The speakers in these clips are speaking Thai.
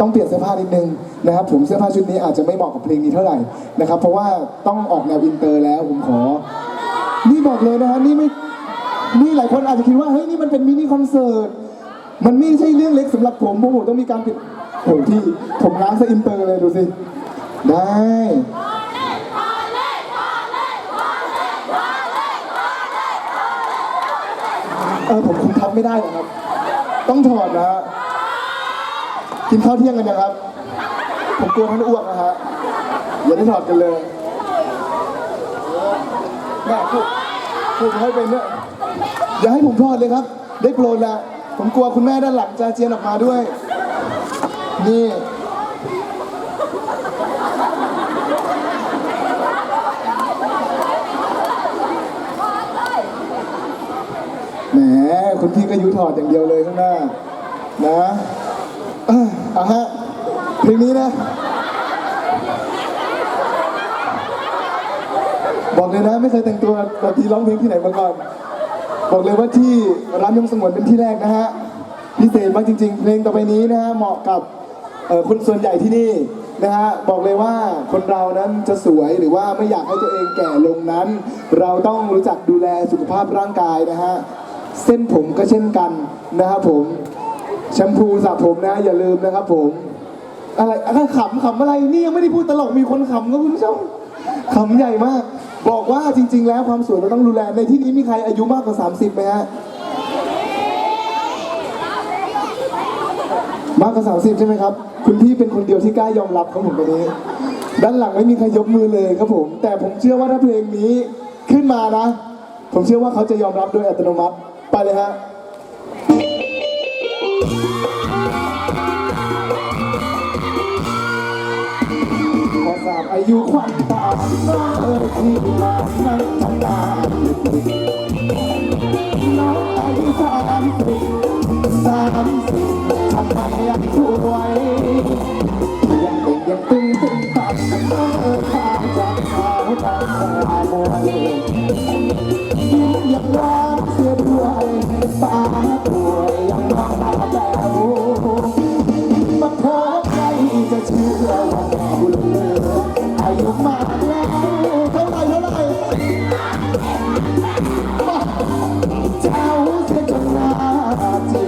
ต้องเปลี่ยนเสื้อผ้านิดนึงนะครับผมเสื้อผ้าชุดนี้อาจจะไม่เหมาะกับเพลงนี้เท่าไหร่นะครับ เพราะว่าต้องออกแนวอินเตอร์แล้วผมขอ นี่บอกเลยนะฮะนี่ไม่นี่หลายคนอาจจะคิดว่าเฮ้ยนี่มันเป็นมินิคอนเสิร์ตมันไม่ใช่เรื่องเล็กสำหรับผมเพราะผมต้องมีการปิดโหที่ผมล้างซะอินเตอร์เลยดูสิได้เออผมคุมทับไม่ได้หรอครับ ต้องถอดนะฮะ กินข้าวเที่ยงกันยังครับ ผมกลัวท่านอ้วกนะฮะอย่าได้ถอดกันเลยแม่พูดพูดให้เป็นเนี่ยอย่าให้ผมถอดเลยครับ ได้โปรดละผมกลัวคุณแม่ด้านหลังจะเจียนออกมาด้วย นี่แหมคุณพี่ก็ยุถอดอย่างเดียวเลยข้างหน้านะ อะอะฮะเพลงนี้นะ บอกเลยนะไม่เคยแต่งตัวแบบนี้ร้องเพลงที่ไหนมาก่อน บอกเลยว่าที่ร้านยงสงวนเป็นที่แรกนะฮะพิเศษมากจริง ๆ เพลงต่อไปนี้นะฮะเหมาะกับคนส่วนใหญ่ที่นี่นะฮะบอกเลยว่าคนเรานั้นจะสวยหรือว่าไม่อยากให้ตัวเองแก่ลงนั้น เราต้องรู้จักดูแลสุขภาพร่างกายนะฮะเส้นผมก็เช่นกันนะครับผม แชมพูสระผมนะ อย่าลืมนะครับ ผม อะไรอะไรขำขำอะไรนี่ยังไม่ได้พูดตลกมีคนขำก็คุณผู้ชมขำใหญ่มาก บอกว่าจริง ๆ แล้วความสวยเราต้องดูแลในที่นี้มีใครอายุมากกว่า 30ไหมฮะมากกว่า30 ใช่ไหมครับ คุณพี่เป็นคนเดียวที่กล้ายอมรับครับผมตรงนี้ ด้านหลังไม่มีใครยกมือเลยครับผม แต่ผมเชื่อว่าถ้าเพลงนี้ขึ้นมานะ ผมเชื่อว่าเขาจะยอมรับโดยอัตโนมัติ ไปเลยฮะ อทราบอายุควันตาเออที่มาในทำงานน้องอายุสามสิบสามสิบทำไมยังสวยยังเด็กยังตึงตึงตัดกันเออข้าจากเขาตาสาวมวยยิ้มยังรักเสียด้วยตาป่วยยังมอง เท่าไหรเท่าไหรเจ้าเสียจนหน้าจี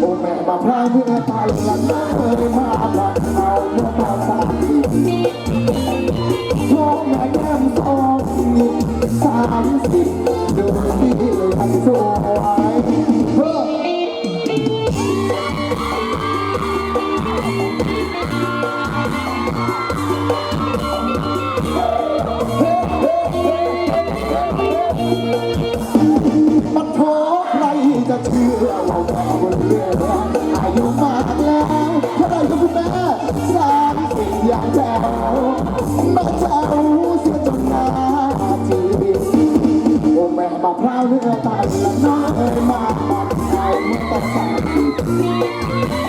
โอ้แม่มาพรางเพื่อตายละเนยมาบัดเอาเมื่อมาสามสิบโอ้แม่แก้มทองนี่สามสิบดูที่ยังสวย คราวเนื้อตันละน้าเอ๋ยมาบัดเอามื่อต่สามสิบ